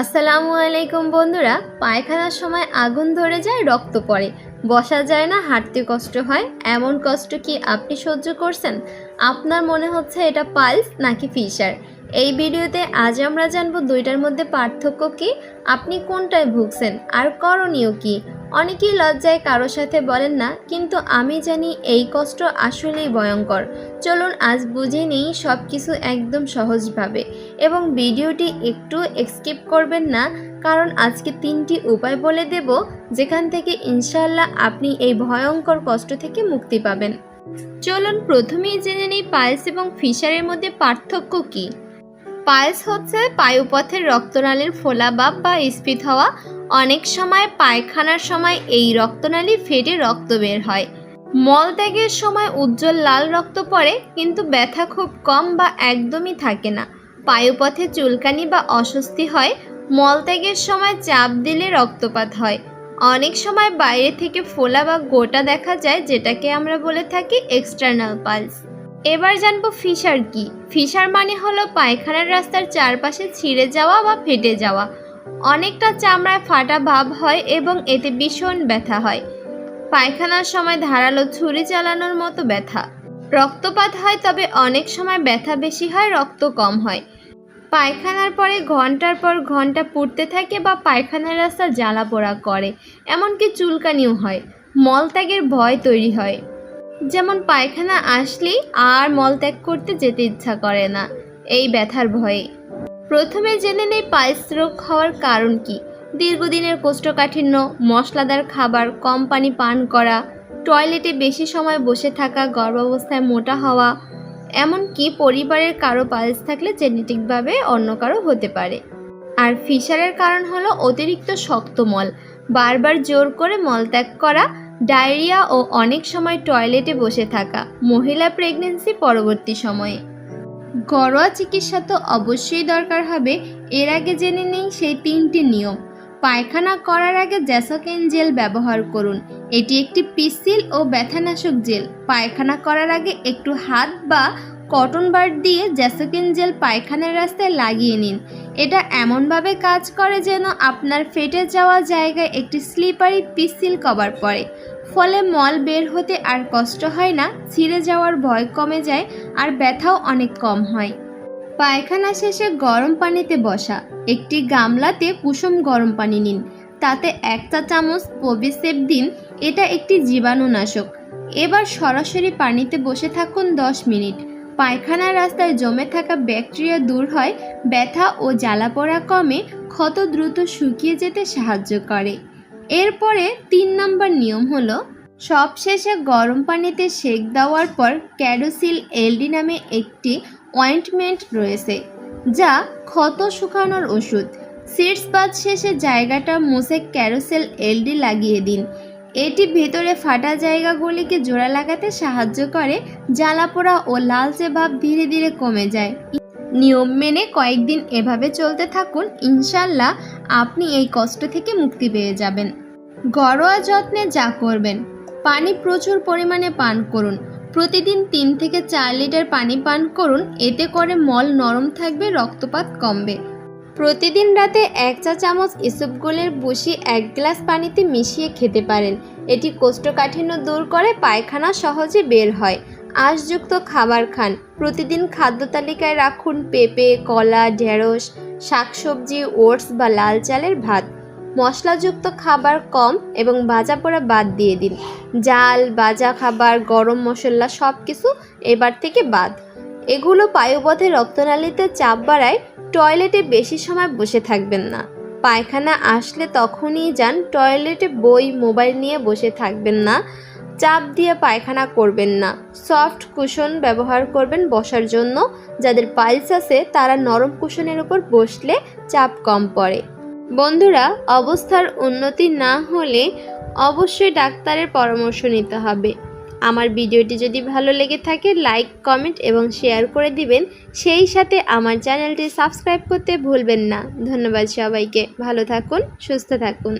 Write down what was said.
আসসালামু আলাইকুম বন্ধুরা। পায়খানার সময় আগুন ধরে যায়, রক্ত পড়ে। বসা যায় না, হাঁটতে কষ্ট হয়। এমন কষ্ট কি আপনি সহ্য করছেন? আপনার মনে হচ্ছে এটা পালস নাকি ফিশার? এই ভিডিওতে আজ আমরা জানব দুইটার মধ্যে পার্থক্য কি, আপনি কোনটায় ভুগছেন, আর করণীয় কি? অনেকেই লজ্জায় কারোর সাথে বলেন না, কিন্তু আমি জানি এই কষ্ট আসলেই ভয়ঙ্কর। চলুন আজ বুঝে নিই সব কিছু একদম সহজভাবে। এবং ভিডিওটি একটু স্কিপ করবেন না, কারণ আজকে তিনটি উপায় বলে দেব, যেখান থেকে ইনশাল্লাহ আপনি এই ভয়ঙ্কর কষ্ট থেকে মুক্তি পাবেন। চলুন প্রথমেই জেনে নিই পায়েস এবং ফিশারের মধ্যে পার্থক্য কী। পায়েস হচ্ছে পায়ুপথের রক্তনালীর ফোলাভাব বা স্ফীত হওয়া। অনেক সময় পায়খানার সময় এই রক্তনালী ফেটে রক্ত বের হয়। মলত্যাগের সময় উজ্জ্বল লাল রক্ত পড়ে, কিন্তু ব্যথা খুব কম বা একদমই থাকে না। পায়ুপথে চুলকানি বা অস্বস্তি হয়, মলত্যাগের সময় চাপ দিলে রক্তপাত হয়। অনেক সময় বাইরে থেকে ফোলা বা গোটা দেখা যায়, যেটাকে আমরা বলে থাকি এক্সটার্নাল পালস এবার জানব ফিশার কি। ফিশার মানে হলো পায়খানার রাস্তার চারপাশে ছিঁড়ে যাওয়া বা ফেটে যাওয়া। অনেকটা চামড়ায় ফাটা ভাব হয় এবং এতে ভীষণ ব্যথা হয়। পায়খানার সময় ধারালো ছুরি চালানোর মতো ব্যথা। রক্তপাত হয়, তবে অনেক সময় ব্যথা বেশি হয়, রক্ত কম হয়। পায়খানার পরে ঘণ্টার পর ঘণ্টা পুড়তে থাকে বা পায়খানার রাস্তা জ্বালা পোড়া করে, এমনকি চুলকানিও হয়। মলত্যাগের ভয় তৈরি হয়। যেমন পায়খানা আসলেই আর মলত্যাগ করতে যেতে ইচ্ছা করে না, এই ব্যথার ভয়ে। প্রথমে জেনে নেই পাইলস রোগ হওয়ার কারণ কি। দীর্ঘদিনের কোষ্ঠকাঠিন্য, মশলাদার খাবার কম পানি পান করা, টয়লেটে বেশি সময় বসে থাকা, গর্ভাবস্থায় মোটা হওয়া, এমনকি পরিবারের কারও পাইলস থাকলে জেনেটিকভাবে অন্য কারও হতে পারে। আর ফিশারের কারণ হলো অতিরিক্ত শক্ত মল, বারবার জোর করে মল ত্যাগ করা ডায়রিয়া ও অনেক সময় টয়লেটে বসে থাকা মহিলা প্রেগনেন্সি পরবর্তী সময়ে। ঘরোয়া চিকিৎসা তো অবশ্যই দরকার হবে, এর আগে জেনে নেই সেই তিনটি নিয়ম। পায়খানা করার আগে জ্যাসোকেন জেল ব্যবহার করুন, এটি একটি পিসিল ও ব্যথানাশক জেল। পায়খানা করার আগে একটু হাত বা কটন বার দিয়ে জ্যাসোকেন জেল পায়খানার রাস্তায় লাগিয়ে নিন। এটা এমনভাবে কাজ করে যেন আপনার ফেটে যাওয়া জায়গায় একটি স্লিপারি পিসিল কভার পড়ে। ফলে মল বের হতে আর কষ্ট হয় না, ছিঁড়ে যাওয়ার ভয় কমে যায় আর ব্যথাও অনেক কম হয়। পায়খানা শেষে গরম পানিতে বসা। একটি গামলাতে কুসুম গরম পানি নিন। তাতে এক চা চামচ পবিসেপ দিন। এটা একটি জীবাণুনাশক। এবার সরাসরি পানিতে বসে থাকুন দশ মিনিট। পায়খানার রাস্তায় জমে থাকা ব্যাকটেরিয়া দূর হয়, ব্যথা ও জ্বালা পোড়া কমে ক্ষত দ্রুত শুকিয়ে যেতে সাহায্য করে। এরপরে তিন নম্বর নিয়ম হলো, সবশেষে গরম পানিতে সেক দেওয়ার পর ক্যারোসিল এলডি নামে একটি অয়েন্টমেন্ট রয়েছে, যা ক্ষত শুকানোর ওষুধ। সিটস বাদ শেষে জায়গাটা মুছে ক্যারোসেল এলডি লাগিয়ে দিন। এটি ভেতরে ফাটা জায়গাগুলিকে জোড়া লাগাতে সাহায্য করে জ্বালা পোড়া ও লালচে ভাব ধীরে ধীরে কমে যায়। নিয়ম মেনে কয়েকদিন এভাবে চলতে থাকুন, ইনশাল্লাহ আপনি এই কষ্ট থেকে মুক্তি পেয়ে যাবেন। ঘরোয়া যত্নে যা করবেন, পানি প্রচুর পরিমাণে পান করুন। প্রতিদিন তিন থেকে চার লিটার পানি পান করুন, এতে করে মল নরম থাকবে, রক্তপাত কমবে। প্রতিদিন রাতে এক চা চামচ ইসবগুলের বসি এক গ্লাস পানিতে মিশিয়ে খেতে পারেন। এটি কোষ্ঠকাঠিন্য দূর করে পায়খানা সহজে বের হয়। আঁশযুক্ত খাবার খান। প্রতিদিন খাদ্য তালিকায় রাখুন পেঁপে, কলা, ঢেঁড়স, শাকসবজি, ওটস বা লাল চালের ভাত। মশলাযুক্ত খাবার কম এবং ভাজা পোড়া বাদ দিয়ে দিন। জাল, ভাজা খাবার, গরম মশলা সব কিছু এবার থেকে বাদ। এগুলো পায়ুপথে রক্তনালীতে চাপ বাড়ায় টয়লেটে বেশি সময় বসে থাকবেন না। পায়খানা আসলে তখনই যান টয়লেটে বই, মোবাইল নিয়ে বসে থাকবেন না। চাপ দিয়ে পায়খানা করবেন না। সফট কুশন ব্যবহার করবেন বসার জন্য। যাদের পাইলস আছে, তারা নরম কুশনের উপর বসলে চাপ কম পড়ে। বন্ধুরা, অবস্থার উন্নতি না হলে অবশ্যই ডাক্তারের পরামর্শ নিতে হবে। আমার ভিডিওটি যদি ভালো লেগে থাকে লাইক কমেন্ট এবং শেয়ার করে দিবেন। সেই সাথে আমার চ্যানেলটি সাবস্ক্রাইব করতে ভুলবেন না। ধন্যবাদ সবাইকে। ভালো থাকুন, সুস্থ থাকুন।